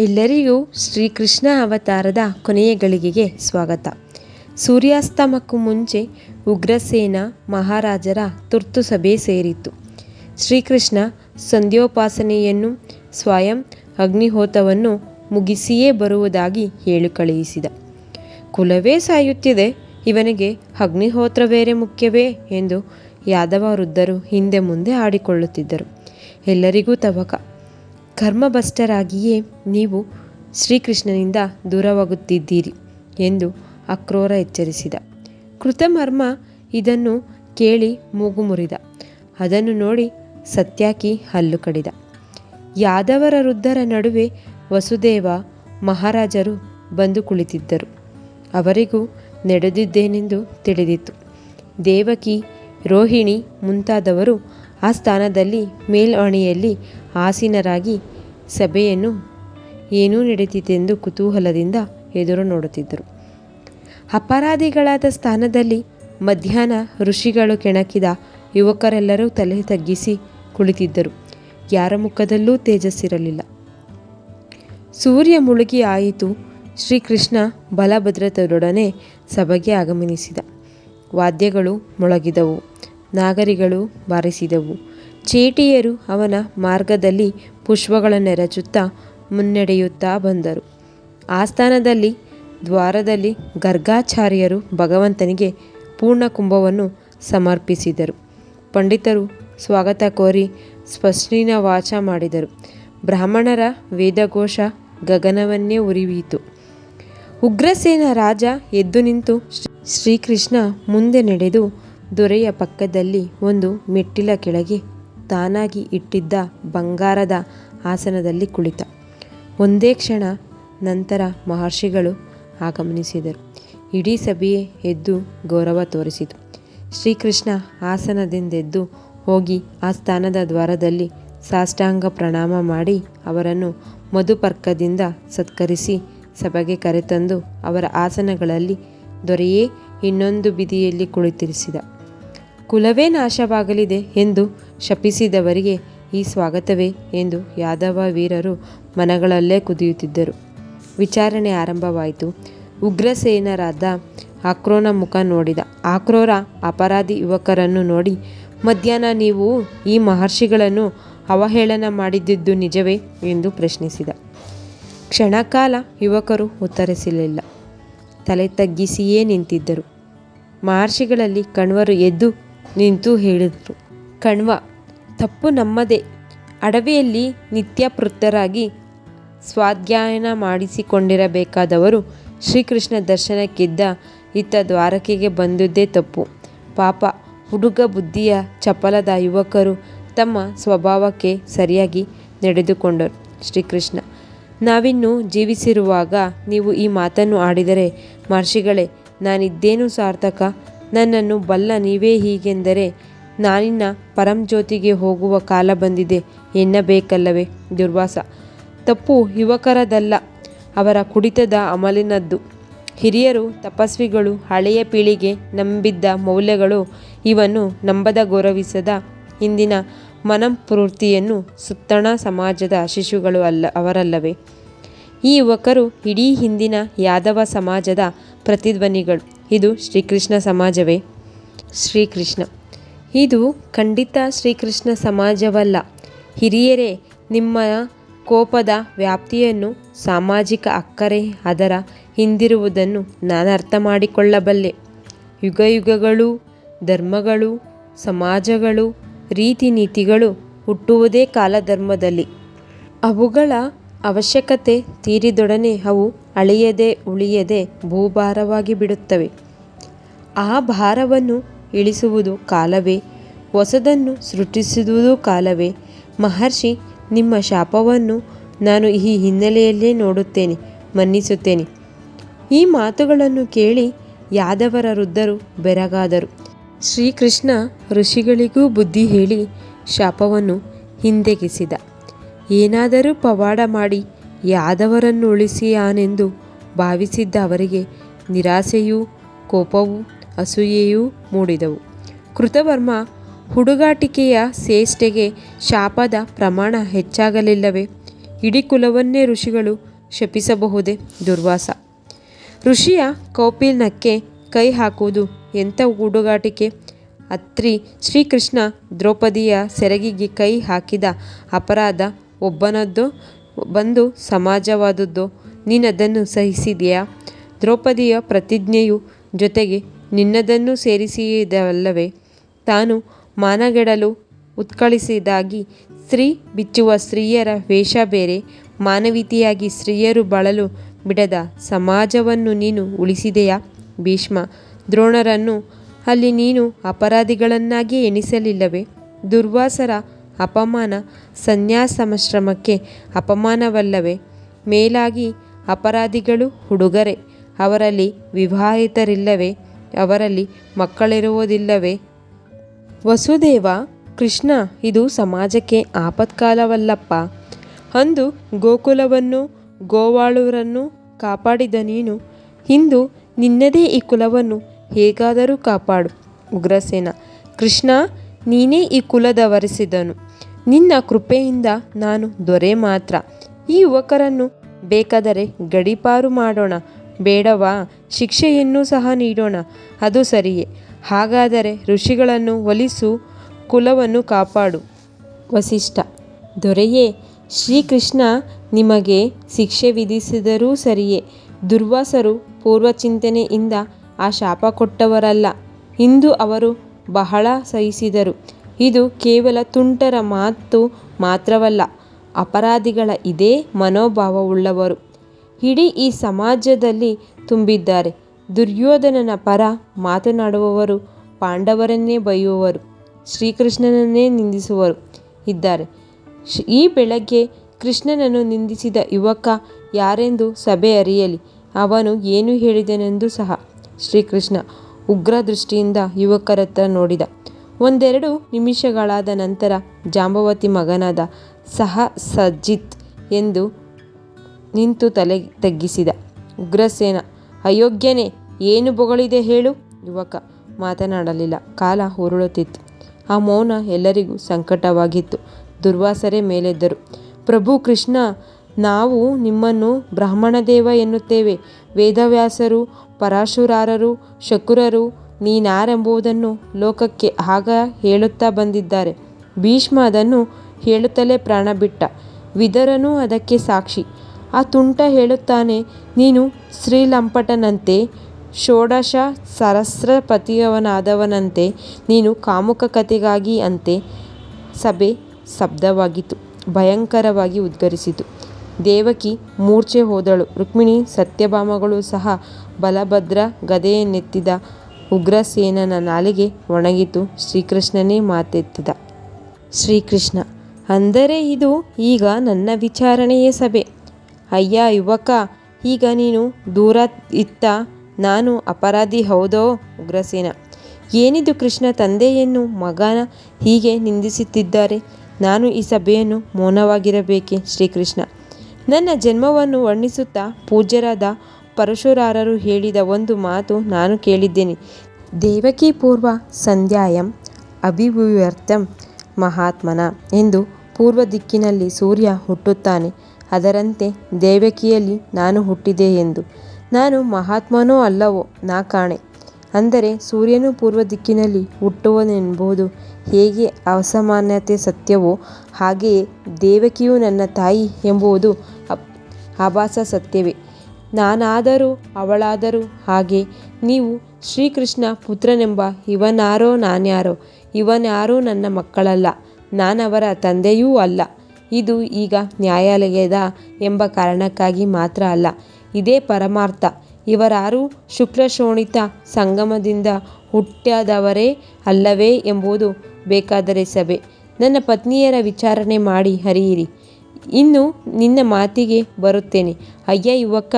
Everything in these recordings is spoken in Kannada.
ಎಲ್ಲರಿಗೂ ಶ್ರೀಕೃಷ್ಣ ಅವತಾರದ ಕೊನೆಯ ಗಳಿಗೆಗೆ ಸ್ವಾಗತ. ಸೂರ್ಯಾಸ್ತಮಕ್ಕೂ ಮುಂಚೆ ಉಗ್ರಸೇನ ಮಹಾರಾಜರ ತುರ್ತು ಸಭೆ ಸೇರಿತು ಶ್ರೀಕೃಷ್ಣ ಸಂಧ್ಯೋಪಾಸನೆಯನ್ನು ಸ್ವಯಂ ಅಗ್ನಿಹೋತವನ್ನು ಮುಗಿಸಿಯೇ ಬರುವುದಾಗಿ ಹೇಳಿ ಕಳುಹಿಸಿದ. ಕುಲವೇ ಸಾಯುತ್ತಿದೆ, ಇವನಿಗೆ ಅಗ್ನಿಹೋತ್ರ ಬೇರೆ ಮುಖ್ಯವೇ? ಎಂದು ಯಾದವ ವೃದ್ಧರು ಹಿಂದೆ ಮುಂದೆ ಆಡಿಕೊಳ್ಳುತ್ತಿದ್ದರು ಎಲ್ಲರಿಗೂ ತವಕ. ಕರ್ಮಭ್ರಷ್ಟರಾಗಿಯೇ ನೀವು ಶ್ರೀಕೃಷ್ಣನಿಂದ ದೂರವಾಗುತ್ತಿದ್ದೀರಿ ಎಂದು ಅಕ್ರೂರ ಎಚ್ಚರಿಸಿದ. ಕೃತಮರ್ಮ ಇದನ್ನು ಕೇಳಿ ಮೂಗು ಮುರಿದ. ಅದನ್ನು ನೋಡಿ ಸತ್ಯಾಕಿ ಹಲ್ಲು ಕಡಿದ. ಯಾದವರ ವೃದ್ಧರ ನಡುವೆ ವಸುದೇವ ಮಹಾರಾಜರು ಬಂದು ಕುಳಿತಿದ್ದರು. ಅವರಿಗೂ ನಡೆದಿದ್ದೇನೆಂದು ತಿಳಿದಿತ್ತು. ದೇವಕಿ, ರೋಹಿಣಿ ಮುಂತಾದವರು ಆ ಸ್ಥಾನದಲ್ಲಿ ಮೇಲ್ವಣಿಯಲ್ಲಿ ಆಸೀನರಾಗಿ ಸಭೆಯನ್ನು ಏನೂ ನಡೆದಿತೆಂದು ಕುತೂಹಲದಿಂದ ಎದುರು ನೋಡುತ್ತಿದ್ದರು. ಅಪರಾಧಿಗಳಾದ ಸ್ಥಾನದಲ್ಲಿ ಮಧ್ಯಾಹ್ನ ಋಷಿಗಳು ಕೆಣಕಿದ ಯುವಕರೆಲ್ಲರೂ ತಲೆ ತಗ್ಗಿಸಿ ಕುಳಿತಿದ್ದರು. ಯಾರ ಮುಖದಲ್ಲೂ ತೇಜಸ್ಸಿರಲಿಲ್ಲ. ಸೂರ್ಯ ಮುಳುಗಿ ಆಯಿತು. ಶ್ರೀಕೃಷ್ಣ ಬಲಭದ್ರತರೊಡನೆ ಸಭೆಗೆ ಆಗಮನಿಸಿದ ವಾದ್ಯಗಳು ಮೊಳಗಿದವು. ನಾಗರಿಗಳು ಬಾರಿಸಿದವು. ಚೇಟಿಯರು ಅವನ ಮಾರ್ಗದಲ್ಲಿ ಪುಷ್ಪಗಳನ್ನೆರಚುತ್ತಾ ಮುನ್ನಡೆಯುತ್ತಾ ಬಂದರು. ಆಸ್ಥಾನದಲ್ಲಿ, ದ್ವಾರದಲ್ಲಿ ಗರ್ಗಾಚಾರ್ಯರು ಭಗವಂತನಿಗೆ ಪೂರ್ಣ ಕುಂಭವನ್ನು ಸಮರ್ಪಿಸಿದರು. ಪಂಡಿತರು ಸ್ವಾಗತ ಕೋರಿ ಸ್ಪಷ್ಟೀನ ವಾಚ ಮಾಡಿದರು. ಬ್ರಾಹ್ಮಣರ ವೇದಘೋಷ ಗಗನವನ್ನೇ ಉರಿಯಿತು ಉಗ್ರಸೇನ ರಾಜ ಎದ್ದು ನಿಂತು ಶ್ರೀಕೃಷ್ಣ ಮುಂದೆ ನಡೆದು ದೊರೆಯ ಪಕ್ಕದಲ್ಲಿ ಒಂದು ಮೆಟ್ಟಿಲ ಕೆಳಗೆ ತಾನಾಗಿ ಇಟ್ಟಿದ್ದ ಬಂಗಾರದ ಆಸನದಲ್ಲಿ ಕುಳಿತ. ಒಂದೇ ಕ್ಷಣ ನಂತರ ಮಹರ್ಷಿಗಳು ಆಗಮನಿಸಿದರು. ಇಡೀ ಸಭೆಯೇ ಎದ್ದು ಗೌರವ ತೋರಿಸಿತು. ಶ್ರೀಕೃಷ್ಣ ಆಸನದಿಂದೆದ್ದು ಹೋಗಿ ಆ ಸ್ಥಾನದ ದ್ವಾರದಲ್ಲಿ ಸಾಷ್ಟಾಂಗ ಪ್ರಣಾಮ ಮಾಡಿ ಅವರನ್ನು ಮಧುಪರ್ಕದಿಂದ ಸತ್ಕರಿಸಿ ಸಭೆಗೆ ಕರೆತಂದು ಅವರ ಆಸನಗಳಲ್ಲಿ ದೊರೆಯೇ ಇನ್ನೊಂದು ಬಿದಿಯಲ್ಲಿ ಕುಳಿತಿರಿಸಿದ. ಕುಲವೇ ನಾಶವಾಗಲಿದೆ ಎಂದು ಶಪಿಸಿದವರಿಗೆ ಈ ಸ್ವಾಗತವೇ ಎಂದು ಯಾದವ ವೀರರು ಮನಗಳಲ್ಲೇ ಕುದಿಯುತ್ತಿದ್ದರು. ವಿಚಾರಣೆ ಆರಂಭವಾಯಿತು. ಉಗ್ರಸೇನರಾದ ಆಕ್ರೋನ ಮುಖ ನೋಡಿದ. ಆಕ್ರೋರ ಅಪರಾಧಿ ಯುವಕರನ್ನು ನೋಡಿ, ಮಧ್ಯಾಹ್ನ ನೀವು ಈ ಮಹರ್ಷಿಗಳನ್ನು ಅವಹೇಳನ ಮಾಡಿದ್ದು ನಿಜವೇ ಎಂದು ಪ್ರಶ್ನಿಸಿದ. ಕ್ಷಣಕಾಲ ಯುವಕರು ಉತ್ತರಿಸಲಿಲ್ಲ. ತಲೆ ತಗ್ಗಿಸಿಯೇ ನಿಂತಿದ್ದರು. ಮಹರ್ಷಿಗಳಲ್ಲಿ ಕಣ್ವರು ಎದ್ದು ನಿಂತು ಹೇಳಿದರು ಕಣ್ವ, ತಪ್ಪು ನಮ್ಮದೇ. ಅಡವಿಯಲ್ಲಿ ನಿತ್ಯಪೃತ್ತರಾಗಿ ಸ್ವಾಧ್ಯಾಯನ ಮಾಡಿಸಿಕೊಂಡಿರಬೇಕಾದವರು ಶ್ರೀಕೃಷ್ಣ ದರ್ಶನಕ್ಕಿದ್ದ ಇತ್ತ ದ್ವಾರಕೆಗೆ ಬಂದುದೇ ತಪ್ಪು. ಪಾಪ, ಹುಡುಗ ಬುದ್ಧಿಯ ಚಪಲದ ಯುವಕರು ತಮ್ಮ ಸ್ವಭಾವಕ್ಕೆ ಸರಿಯಾಗಿ ನಡೆದುಕೊಂಡರು ಶ್ರೀಕೃಷ್ಣ. ನಾವಿನ್ನು ಜೀವಿಸಿರುವಾಗ ನೀವು ಈ ಮಾತನ್ನು ಆಡಿದರೆ ಮಹರ್ಷಿಗಳೇ, ನಾನಿದ್ದೇನು ಸಾರ್ಥಕ ನನ್ನನ್ನು ಬಲ್ಲ ನೀವೇ ಹೀಗೆಂದರೆ ನಾನಿನ್ನ ಪರಂಜ್ಯೋತಿಗೆ ಹೋಗುವ ಕಾಲ ಬಂದಿದೆ ಎನ್ನಬೇಕಲ್ಲವೇ? ದುರ್ವಾಸ. ತಪ್ಪು ಯುವಕರದಲ್ಲ, ಅವರ ಕುಡಿತದ ಅಮಲಿನದ್ದು. ಹಿರಿಯರು, ತಪಸ್ವಿಗಳು, ಹಳೆಯ ಪೀಳಿಗೆ ನಂಬಿದ್ದ ಮೌಲ್ಯಗಳು ಇವನ್ನು ನಂಬದ ಗೌರವಿಸದ ಇಂದಿನ ಮನಃಪೂರ್ತಿಯನ್ನು ಸುತ್ತಣ ಸಮಾಜದ ಶಿಶುಗಳು ಅಲ್ಲ, ಅವರಲ್ಲವೇ? ಈ ಯುವಕರು ಇಡೀ ಹಿಂದಿನ ಯಾದವ ಸಮಾಜದ ಪ್ರತಿಧ್ವನಿಗಳು. ಇದು ಶ್ರೀಕೃಷ್ಣ ಸಮಾಜವೇ? ಶ್ರೀಕೃಷ್ಣ. ಇದು ಖಂಡಿತ ಶ್ರೀಕೃಷ್ಣ ಸಮಾಜವಲ್ಲ. ಹಿರಿಯರೇ, ನಿಮ್ಮ ಕೋಪದ ವ್ಯಾಪ್ತಿಯನ್ನು ಸಾಮಾಜಿಕ ಅಕ್ಕರೆ, ಅದರ ಹಿಂದಿರುವುದನ್ನು ನಾನು ಅರ್ಥ ಮಾಡಿಕೊಳ್ಳಬಲ್ಲೆ. ಯುಗಯುಗಗಳು, ಧರ್ಮಗಳು, ಸಮಾಜಗಳು ರೀತಿ ನೀತಿಗಳು ಹುಟ್ಟುವುದೇ ಕಾಲಧರ್ಮದಲ್ಲಿ. ಅವುಗಳ ಅವಶ್ಯಕತೆ ತೀರಿದೊಡನೆ ಅವು ಅಳಿಯದೆ ಉಳಿಯದೆ ಭೂಭಾರವಾಗಿ ಬಿಡುತ್ತವೆ. ಆ ಭಾರವನ್ನು ಇಳಿಸುವುದು ಕಾಲವೇ, ಹೊಸದನ್ನು ಸೃಷ್ಟಿಸುವುದು ಕಾಲವೇ. ಮಹರ್ಷಿ, ನಿಮ್ಮ ಶಾಪವನ್ನು ನಾನು ಈ ಹಿನ್ನೆಲೆಯಲ್ಲೇ ನೋಡುತ್ತೇನೆ, ಮನ್ನಿಸುತ್ತೇನೆ. ಈ ಮಾತುಗಳನ್ನು ಕೇಳಿ ಯಾದವರ ವೃದ್ಧರು ಬೆರಗಾದರು. ಶ್ರೀಕೃಷ್ಣ ಋಷಿಗಳಿಗೂ ಬುದ್ಧಿ ಹೇಳಿ ಶಾಪವನ್ನು ಹಿಂದೆಗೆಸಿದ. ಏನಾದರೂ ಪವಾಡ ಮಾಡಿ ಯಾದವರನ್ನು ಉಳಿಸಿಯಾನೆಂದು ಭಾವಿಸಿದ್ದ ಅವರಿಗೆ ನಿರಾಸೆಯೂ, ಕೋಪವೂ, ಅಸೂಯೆಯೂ ಮೂಡಿದವು. ಕೃತವರ್ಮ ಹುಡುಗಾಟಿಕೆಯ ಸೇಷ್ಟೆಗೆ ಶಾಪದ ಪ್ರಮಾಣ ಹೆಚ್ಚಾಗಲಿಲ್ಲವೇ? ಇಡೀ ಕುಲವನ್ನೇ ಋಷಿಗಳು ಶಪಿಸಬಹುದೇ ದುರ್ವಾಸ? ಋಷಿಯ ಕೌಪಿಲ್ನಕ್ಕೆ ಕೈ ಹಾಕುವುದು ಎಂಥ ಹುಡುಗಾಟಿಕೆ? ಅತ್ರಿ ಶ್ರೀಕೃಷ್ಣ ದ್ರೌಪದಿಯ ಸೆರಗಿಗೆ ಕೈ ಹಾಕಿದ ಅಪರಾಧ ಒಬ್ಬನದ್ದೋ ಬಂದು ಸಮಾಜವಾದದ್ದು ನೀನದನ್ನು ಸಹಿಸಿದೆಯಾ? ದ್ರೌಪದಿಯ ಪ್ರತಿಜ್ಞೆಯು ಜೊತೆಗೆ ನಿನ್ನದನ್ನು ಸೇರಿಸಿದವಲ್ಲವೇ ತಾನು ಮಾನಗೆಡಲು ಉತ್ಕಳಿಸಿದಾಗಿ ಸ್ತ್ರೀ ಬಿಚ್ಚುವ ಸ್ತ್ರೀಯರ ವೇಷ ಬೇರೆ ಮಾನವೀಯತೆಯಾಗಿ ಸ್ತ್ರೀಯರು ಬಳಲು ಬಿಡದ ಸಮಾಜವನ್ನು ನೀನು ಉಳಿಸಿದೆಯಾ? ಭೀಷ್ಮ, ದ್ರೋಣರನ್ನು ಅಲ್ಲಿ ನೀನು ಅಪರಾಧಿಗಳನ್ನಾಗಿ ಎಣಿಸಲಿಲ್ಲವೇ? ದುರ್ವಾಸರ ಅಪಮಾನ ಸನ್ಯಾಸಾಶ್ರಮಕ್ಕೆ ಅಪಮಾನವಲ್ಲವೇ? ಮೇಲಾಗಿ ಅಪರಾಧಿಗಳು ಹುಡುಗರೆ, ಅವರಲ್ಲಿ ವಿವಾಹಿತರಿಲ್ಲವೇ? ಅವರಲ್ಲಿ ಮಕ್ಕಳಿರುವುದಿಲ್ಲವೇ? ವಸುದೇವ, ಕೃಷ್ಣ, ಇದು ಸಮಾಜಕ್ಕೆ ಆಪತ್ಕಾಲವಲ್ಲಪ್ಪ. ಅಂದು ಗೋಕುಲವನ್ನು, ಗೋವಾಳುರನ್ನು ಕಾಪಾಡಿದ ನೀನು. ಇಂದು ನಿನ್ನದೇ ಈ ಕುಲವನ್ನು ಹೇಗಾದರೂ ಕಾಪಾಡು, ಉಗ್ರಸೇನ. ಕೃಷ್ಣ, ನೀನೇ ಈ ಕುಲದವರಿಸಿದನು ನಿನ್ನ ಕೃಪೆಯಿಂದ ನಾನು ದೊರೆ ಮಾತ್ರ. ಈ ಯುವಕರನ್ನು ಬೇಕಾದರೆ ಗಡಿಪಾರು ಮಾಡೋಣ. ಬೇಡವಾ, ಶಿಕ್ಷೆಯನ್ನು ಸಹ ನೀಡೋಣ. ಅದು ಸರಿಯೇ. ಹಾಗಾದರೆ ಋಷಿಗಳನ್ನು ಒಲಿಸು ಕುಲವನ್ನು ಕಾಪಾಡು. ವಸಿಷ್ಠ, ದೊರೆಯೇ, ಶ್ರೀಕೃಷ್ಣ ನಿಮಗೆ ಶಿಕ್ಷೆ ವಿಧಿಸಿದರೂ ಸರಿಯೇ. ದುರ್ವಾಸರು ಪೂರ್ವಚಿಂತನೆಯಿಂದ ಆ ಶಾಪ ಕೊಟ್ಟವರಲ್ಲ. ಇಂದು ಅವರು ಬಹಳ ಸಹಿಸಿದರು. ಇದು ಕೇವಲ ತುಂಟರ ಮಾತು ಮಾತ್ರವಲ್ಲ, ಅಪರಾಧಿಗಳ ಇದೇ ಮನೋಭಾವವುಳ್ಳವರು. ಇಡೀ ಈ ಸಮಾಜದಲ್ಲಿ ತುಂಬಿದ್ದಾರೆ. ದುರ್ಯೋಧನನ ಪರ ಮಾತನಾಡುವವರು, ಪಾಂಡವರನ್ನೇ ಬೈಯುವವರು ಶ್ರೀಕೃಷ್ಣನನ್ನೇ ನಿಂದಿಸುವರು ಇದ್ದಾರೆ. ಈ ಬೆಳಗ್ಗೆ ಕೃಷ್ಣನನ್ನು ನಿಂದಿಸಿದ ಯುವಕ ಯಾರೆಂದು ಸಭೆ ಅರಿಯಲಿ, ಅವನು ಏನು ಹೇಳಿದನೆಂದು ಸಹ ಶ್ರೀಕೃಷ್ಣ ಉಗ್ರ ದೃಷ್ಟಿಯಿಂದ ಯುವಕರತ್ತ ನೋಡಿದ. ಒಂದೆರಡು ನಿಮಿಷಗಳಾದ ನಂತರ ಜಾಂಬವತಿ ಮಗನಾದ ಸಹ ಸಜ್ಜಿತ್ ಎಂದು ನಿಂತು ತಲೆ ತಗ್ಗಿಸಿದ. ಉಗ್ರಸೇನ, ಅಯೋಗ್ಯನೇ, ಏನು ಬೊಗಳಿದೆ ಹೇಳು? ಯುವಕ ಮಾತನಾಡಲಿಲ್ಲ. ಕಾಲ ಉರುಳುತ್ತಿತ್ತು ಆ ಮೌನ ಎಲ್ಲರಿಗೂ ಸಂಕಟವಾಗಿತ್ತು. ದುರ್ವಾಸರೇ ಮೇಲೆದ್ದರು. ಪ್ರಭು ಕೃಷ್ಣ, ನಾವು ನಿಮ್ಮನ್ನು ಬ್ರಾಹ್ಮಣದೇವ ಎನ್ನುತ್ತೇವೆ. ವೇದವ್ಯಾಸರು, ಪರಾಶುರಾರರು, ಶಕುರರು ನೀನಾರೆಂಬುದನ್ನು ಲೋಕಕ್ಕೆ ಆಗ ಹೇಳುತ್ತಾ ಬಂದಿದ್ದಾರೆ. ಭೀಷ್ಮ ಅದನ್ನು ಹೇಳುತ್ತಲೇ ಪ್ರಾಣ ಬಿಟ್ಟ ವಿದರನು ಅದಕ್ಕೆ ಸಾಕ್ಷಿ. ಆ ತುಂಟ ಹೇಳುತ್ತಾನೆ, ನೀನು ಶ್ರೀಲಂಪಟನಂತೆ, ಷೋಡಶ ಸಹಸ್ರಪತಿಯವನಾದವನಂತೆ, ನೀನು ಕಾಮುಕ ಕಥೆಗಾಗಿ ಅಂತೆ ಸಭೆ ಶಬ್ದವಾಗಿತ್ತು, ಭಯಂಕರವಾಗಿ ಉದ್ಗರಿಸಿತು. ದೇವಕಿ ಮೂರ್ಛೆ ಹೋದಳು. ರುಕ್ಮಿಣಿ ಸತ್ಯಭಾಮಗಳು ಸಹ ಬಲಭದ್ರ ಗದೆಯನ್ನೆತ್ತಿದ ಉಗ್ರಸೇನನ ನಾಲಿಗೆ ಒಣಗಿತು. ಶ್ರೀಕೃಷ್ಣನೇ ಮಾತೆತ್ತಿದ. ಶ್ರೀಕೃಷ್ಣ, ಅಂದರೆ ಇದು ಈಗ ನನ್ನ ವಿಚಾರಣೆಯ ಸಭೆ. ಅಯ್ಯ ಯುವಕ, ಈಗ ನೀನು ದೂರ ಇತ್ತ. ನಾನು ಅಪರಾಧಿ ಹೌದೋ ಉಗ್ರಸೇನ ಏನಿದು ಕೃಷ್ಣ ತಂದೆಯನ್ನು, ಮಗನ ಹೀಗೆ ನಿಂದಿಸುತ್ತಿದ್ದಾರೆ? ನಾನು ಈ ಸಭೆಯನ್ನು ಮೌನವಾಗಿರಬೇಕೆ? ಶ್ರೀಕೃಷ್ಣ, ನನ್ನ ಜನ್ಮವನ್ನು ವರ್ಣಿಸುತ್ತಾ ಪೂಜ್ಯರಾದ ಪರಶುರಾರರು ಹೇಳಿದ ಒಂದು ಮಾತು ನಾನು ಕೇಳಿದ್ದೇನೆ. ದೇವಕಿ ಪೂರ್ವ ಸಂಧ್ಯಾಯಂ ಅಭಿವ್ಯರ್ಥಂ ಮಹಾತ್ಮನ ಎಂದು ಪೂರ್ವ ದಿಕ್ಕಿನಲ್ಲಿ ಸೂರ್ಯ ಹುಟ್ಟುತ್ತಾನೆ. ಅದರಂತೆ ದೇವಕಿಯಲ್ಲಿ ನಾನು ಹುಟ್ಟಿದೆ ಎಂದು. ನಾನು ಮಹಾತ್ಮನೋ ಅಲ್ಲವೋ ನಾ ಕಾಣೆ. ಅಂದರೆ ಸೂರ್ಯನು ಪೂರ್ವ ದಿಕ್ಕಿನಲ್ಲಿ ಹುಟ್ಟುವನೆಂಬುದು ಹೇಗೆ ಅಸಾಮಾನ್ಯತೆ ಸತ್ಯವೋ ಹಾಗೆಯೇ ದೇವಕಿಯು ನನ್ನ ತಾಯಿ ಎಂಬುವುದು ಅಭಾಸ ಸತ್ಯವೇ. ನಾನಾದರೂ ಅವಳಾದರೂ ಹಾಗೆ ನೀವು ಶ್ರೀಕೃಷ್ಣ ಪುತ್ರನೆಂಬ ಇವನಾರೋ ನಾನ್ಯಾರೋ, ಇವನ್ಯಾರೂ ನನ್ನ ಮಕ್ಕಳಲ್ಲ, ನಾನವರ ತಂದೆಯೂ ಅಲ್ಲ. ಇದು ಈಗ ನ್ಯಾಯಾಲಯದ ಎಂಬ ಕಾರಣಕ್ಕಾಗಿ ಮಾತ್ರ ಅಲ್ಲ, ಇದೇ ಪರಮಾರ್ಥ. ಇವರಾರೂ ಶುಕ್ರಶೋಣಿತ ಸಂಗಮದಿಂದ ಹುಟ್ಟಿದವರೇ ಅಲ್ಲವೇ ಎಂಬುದು ಬೇಕಾದರೆ ಸಭೆ. ನನ್ನ ಪತ್ನಿಯರ ವಿಚಾರಣೆ ಮಾಡಿ ಹರಿಯಿರಿ. ಇನ್ನು ನಿನ್ನ ಮಾತಿಗೆ ಬರುತ್ತೇನೆ. ಅಯ್ಯ ಯುವಕ,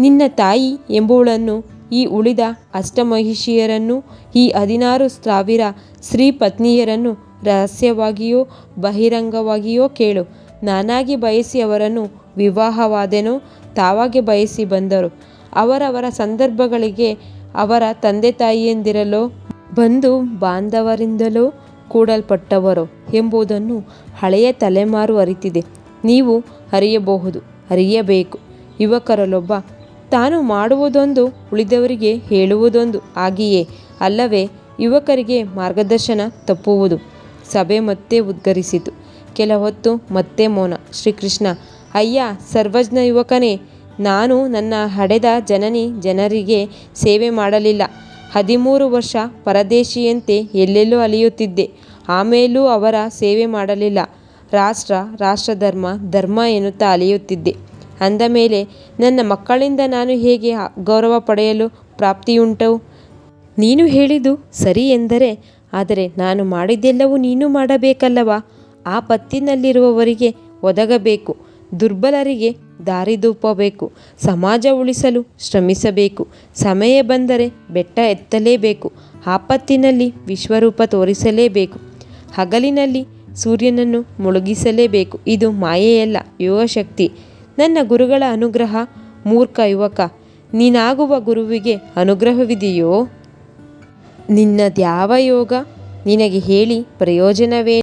ನಿನ್ನ ತಾಯಿ ಎಂಬುವಳನ್ನು ಈ ಉಳಿದ ಅಷ್ಟಮಹಿಷಿಯರನ್ನು, ಈ ಹದಿನಾರು ಸಾವಿರ ಸ್ತ್ರೀ ಪತ್ನಿಯರನ್ನು ರಹಸ್ಯವಾಗಿಯೋ, ಬಹಿರಂಗವಾಗಿಯೋ ಕೇಳು. ನಾನಾಗಿ ಬಯಸಿ ಅವರನ್ನು ವಿವಾಹವಾದೆನೋ, ತಾವಾಗೆ ಬಯಸಿ ಬಂದರು. ಅವರವರ ಸಂದರ್ಭಗಳಿಗೆ ಅವರ ತಂದೆ ತಾಯಿಯಂದಿರಲೋ ಬಂಧು ಬಾಂಧವರಿಂದಲೋ ಕೂಡಲ್ಪಟ್ಟವರು ಎಂಬುದನ್ನು ಹಳೆಯ ತಲೆಮಾರು ಅರಿತಿದೆ. ನೀವು ಅರಿಯಬಹುದು, ಅರಿಯಬೇಕು. ಯುವಕರಲ್ಲೊಬ್ಬ, ತಾನು ಮಾಡುವುದೊಂದು ಉಳಿದವರಿಗೆ ಹೇಳುವುದೊಂದು ಆಗಿಯೇ ಅಲ್ಲವೇ ಯುವಕರಿಗೆ ಮಾರ್ಗದರ್ಶನ ತಪ್ಪುವುದು. ಸಭೆ ಮತ್ತೆ ಉದ್ಗರಿಸಿತು ಕೆಲ ಹೊತ್ತು ಮತ್ತೆ ಮೌನ. ಶ್ರೀಕೃಷ್ಣ, ಅಯ್ಯ, ಸರ್ವಜ್ಞ ಯುವಕನೇ, ನಾನು ನನ್ನ ಹಡೆದ ಜನನಿ ಜನರಿಗೆ ಸೇವೆ ಮಾಡಲಿಲ್ಲ. ಹದಿಮೂರು ವರ್ಷ ಪರದೇಶಿಯಂತೆ ಎಲ್ಲೆಲ್ಲೋ ಅಲಿಯುತ್ತಿದ್ದೆ. ಆಮೇಲೂ ಅವರ ಸೇವೆ ಮಾಡಲಿಲ್ಲ. ರಾಷ್ಟ್ರ, ರಾಷ್ಟ್ರಧರ್ಮ, ಧರ್ಮ ಎನ್ನುತ್ತಾ ಅಲಿಯುತ್ತಿದ್ದೆ. ಅಂದ ಮೇಲೆ, ನನ್ನ ಮಕ್ಕಳಿಂದ ನಾನು ಹೇಗೆ ಗೌರವ ಪಡೆಯಲು ಪ್ರಾಪ್ತಿಯುಂಟು ನೀನು ಹೇಳಿದು ಸರಿ ಎಂದರೆ, ಆದರೆ ನಾನು ಮಾಡಿದ್ದೆಲ್ಲವೂ ನೀನು ಮಾಡಬೇಕಲ್ಲವಾ? ಆ ಪತ್ತಿನಲ್ಲಿರುವವರಿಗೆ ಒದಗಬೇಕು, ದುರ್ಬಲರಿಗೆ ದಾರಿದೂಪಬೇಕು ಸಮಾಜ ಉಳಿಸಲು ಶ್ರಮಿಸಬೇಕು, ಸಮಯ ಬಂದರೆ ಬೆಟ್ಟ ಎತ್ತಲೇಬೇಕು ಆಪತ್ತಿನಲ್ಲಿ ವಿಶ್ವರೂಪ ತೋರಿಸಲೇಬೇಕು, ಹಗಲಿನಲ್ಲಿ ಸೂರ್ಯನನ್ನು ಮುಳುಗಿಸಲೇಬೇಕು. ಇದು ಮಾಯೆಯಲ್ಲ, ಯುವಶಕ್ತಿ. ನನ್ನ ಗುರುಗಳ ಅನುಗ್ರಹ, ಮೂರ್ಖ ಯುವಕ. ನೀನಾಗುವ ಗುರುವಿಗೆ ಅನುಗ್ರಹವಿದೆಯೋ? ನಿನ್ನದ್ಯಾವ ಯೋಗ ನಿನಗೆ ಹೇಳಿ ಪ್ರಯೋಜನವೇ